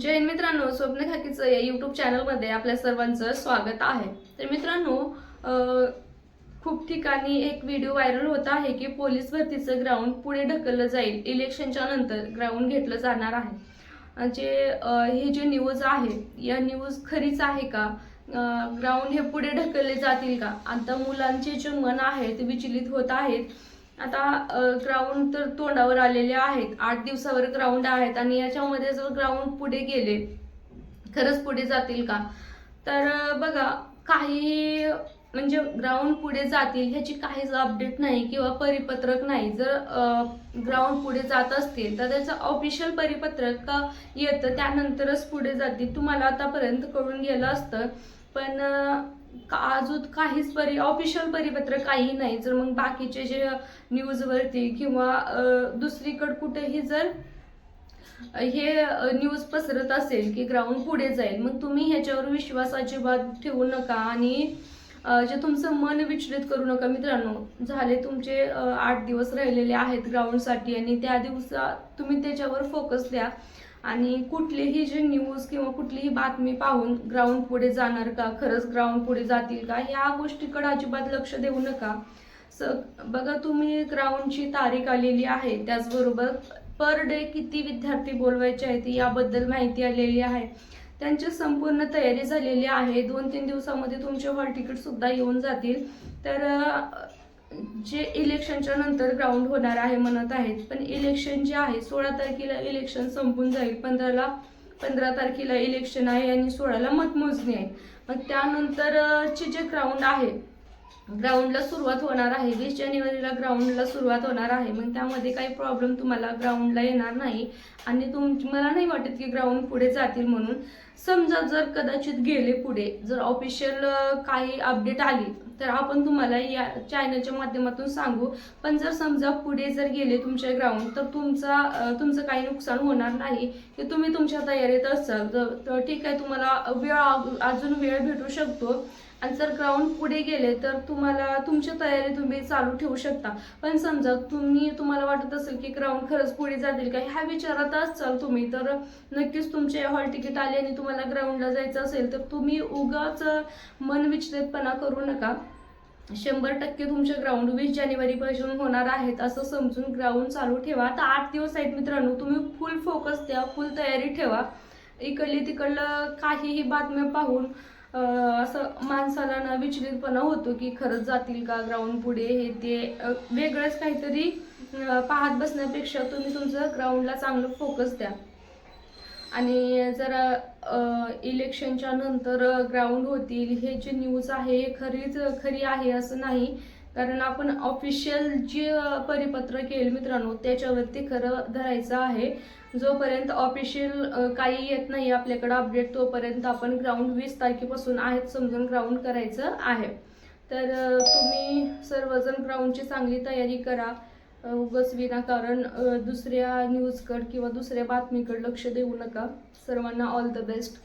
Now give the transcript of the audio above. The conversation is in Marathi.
जैन मित्रांनो स्वप्न खाकीचं या यूट्यूब चॅनलमध्ये आपल्या सर्वांचं स्वागत आहे. तर मित्रांनो खूप ठिकाणी एक व्हिडिओ व्हायरल होत आहे की पोलीस भरतीचं ग्राउंड पुढे ढकललं जाईल. इलेक्शनच्या नंतर ग्राउंड घेतलं जाणार आहे. जे हे जे न्यूज आहे या न्यूज खरीच आहे का? ग्राउंड हे पुढे ढकलले जातील का? आता मुलांचे जे मन आहे ते विचलित होत आहेत आता ग्राउंड तर तोंडावर आलेले आहेत. आठ दिवसावर ग्राउंड आहेत आणि याच्यामध्ये जर ग्राउंड पुढे गेले खरंच पुढे जातील का? तर बघा काही म्हणजे ग्राउंड पुढे जातील ह्याची काहीच अपडेट नाही किंवा परिपत्रक नाही. जर ग्राउंड पुढे जात असतील तर त्याचं ऑफिशियल परिपत्रक का येतं त्यानंतरच पुढे जातील. तुम्हाला आतापर्यंत कळून गेलं असतं. पण का- अजून काहीच परि ऑफिशियल परिपत्र काही नाही. जर मग बाकीचे जे न्यूजवरती किंवा दुसरीकडं दुसरीकडे कुठेही जर हे न्यूज पसरत असेल की ग्राउंड पुढे जाईल मग तुम्ही ह्याच्यावर विश्वास अजिबात ठेवू नका. आणि जे तुमचं मन विचलित करू नका मित्रांनो. झाले तुमचे आठ दिवस राहिलेले आहेत ग्राउंडसाठी आणि त्या दिवसा तुम्ही त्याच्यावर फोकस द्या. आणि कुठलीही जी न्यूज किंवा कुठलीही बातमी पाहून ग्राउंड पुढे जाणार का खरंच ग्राउंड पुढे जातील का ह्या गोष्टीकडे अजिबात लक्ष देऊ नका. स बघा तुम्ही ग्राउंडची तारीख आलेली आहे त्याचबरोबर पर डे किती विद्यार्थी बोलवायचे आहेत याबद्दल माहिती आलेली आहे. त्यांची संपूर्ण तयारी झालेली आहे. दोन तीन दिवसामध्ये तुमचे हॉल तिकीट सुद्धा येऊन जातील. तर जे इलेक्शनच्या नंतर ग्राउंड होणार आहे म्हणत आहेत. पण इलेक्शन जे आहे सोळा तारखेला इलेक्शन संपून जाईल. पंधराला पंधरा तारखेला इलेक्शन आहे आणि सोळाला मतमोजणी आहे. मग त्यानंतरचे जे ग्राउंड आहे ग्राउंडला सुरुवात होणार आहे. वीस जानेवारीला ग्राउंडला सुरुवात होणार आहे. मग त्यामध्ये काही प्रॉब्लेम तुम्हाला ग्राउंडला येणार नाही. आणि तुम मला नाही वाटत की ग्राउंड पुढे जातील म्हणून. समजा जर कदाचित गेले पुढे जर ऑफिशियल काही अपडेट आली तर आपण तुम्हाला या चॅनलच्या माध्यमातून सांगू. पण जर समजा पुढे जर गेले तुमच्या ग्राउंड तर तुमचा तुमचं काही नुकसान होणार नाही. की तुम्ही तुमच्या तयारीत असाल. तर ठीक आहे तुम्हाला वेळ अजून वेळ भेटू शकतो. आणि जर ग्राउंड पुढे गेले तर तुम्हाला तुमची तयारी तुम्ही चालू ठेवू शकता. पण समजा तुम्ही तुम्हाला वाटत असेल की ग्राउंड खरंच पुढे जातील का? ह्या विचारात असाल तुम्ही. तर नक्कीच तुमचे हॉल तिकीट आले आणि तुम्हाला ग्राउंडला जायचं असेल तर तुम्ही उगाच मन विचलितपणा करू नका. शंभर टक्के तुमचे ग्राउंड वीस जानेवारीपासून होणार आहेत असं समजून ग्राउंड चालू ठेवा. आता आठ दिवस आहेत मित्रांनो तुम्ही फुल फोकस द्या फुल तयारी ठेवा. इकडली तिकडलं काहीही बातम्या पाहून असं माणसाला ना विचलितपणा होतो की खरंच जातील का ग्राउंड पुढे? हे ते वेगळंच काहीतरी पाहत बसण्यापेक्षा तुम्ही तुमचं ग्राउंडला चांगलं फोकस द्या. आणि जरा इलेक्शनच्या नंतर ग्राउंड होतील हे जे न्यूज आहे हे खरीच खरी आहे असं नाही. कारण आपण ऑफिशियल जे परिपत्रक येईल मित्रांनो त्याच्यावरती खरं धरायचं आहे. जोपर्यंत ऑफिशियल काही येत नाही आपल्याकडं अपडेट तोपर्यंत आपण ग्राउंड वीस तारखेपासून आहेत समजून ग्राउंड करायचं आहे. तर तुम्ही सर्वजण ग्राउंडची चांगली तयारी करा. अ, विनाकारण दुसऱ्या न्यूजकड किंवा दुसऱ्या बातमीकडे लक्ष देऊ नका. सर्वांना ऑल द बेस्ट